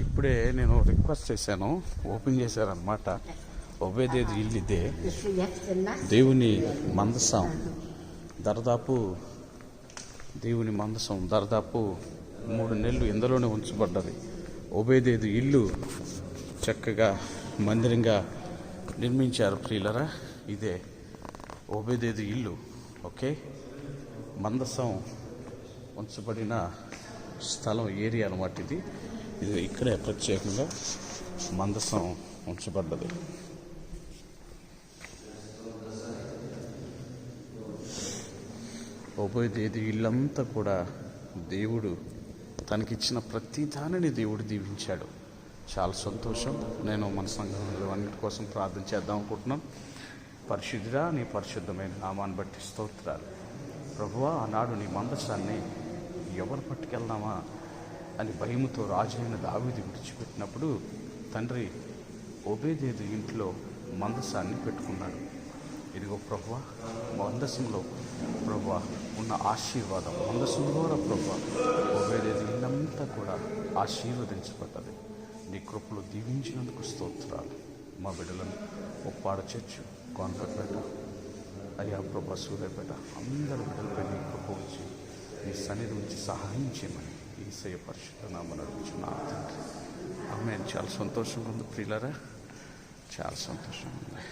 ఇప్పుడే నేను రిక్వెస్ట్ చేశాను. ఓపెన్ చేశారనమాట ఒబేదేది ఇల్లు ఇదే. దేవుని మందసం. దరదాపు దేవుని మందసం దరదాపు మూడు నెలలు ఇందులోనే ఉంచబడ్డది. ఒబేదేది ఇల్లు చక్కగా మందిరంగా నిర్మించారు ప్రియులరా. ఇదే ఒబేదేది ఇల్లు. ఓకే? మందసం ఉంచబడిన స్థలం ఏరియా అనమాట ఇది. ఇది ఇక్కడే ప్రత్యేకంగా మందసం ఉంచబడ్డది. ఉభయదేది ఇల్లంతా కూడా దేవుడు తనకిచ్చిన ప్రతి దానిని దేవుడు దీవించాడు. చాలా సంతోషం. నేను మన సంఘంలో అన్నిటి కోసం ప్రార్థన చేద్దాం అనుకుంటున్నాను పరిశుద్ధిరా నీ పరిశుద్ధమైన నామాన్ని బట్టి స్తోత్రాలు. ప్రభువా ఆనాడు నీ మందసాన్ని ఎవరు పట్టుకెళ్దామా? అని భయముతో రాజైన దావీది విడిచిపెట్టినప్పుడు తండ్రి ఒబేదేదు ఇంట్లో మందసాన్ని పెట్టుకున్నాడు. ఇదిగో ప్రభువ మందసంలో ప్రభువ ఉన్న ఆశీర్వాదం మందసం ద్వారా ఒబేదేది ఇల్లంతా కూడా ఆశీర్వదించబడ్డది. నీ కృపలు దీవించినందుకు స్తోత్రాలు. మా బిడ్డలను ఒప్పాడ చర్చు కాన్పేట అయ్యా ప్రభా సూర్యపేట అందరి బిడ్డలపై నీ కృప ఉంచి నీ సన్నిధి ఉంచి సహాయం చేయమని ఈసయ పరిశుద్ధ నామని అడుగుచున్నా తండ్రి ఆమె చాలా సంతోషంగా ఉంది ప్రియులరా. చాలా సంతోషంగా ఉంది.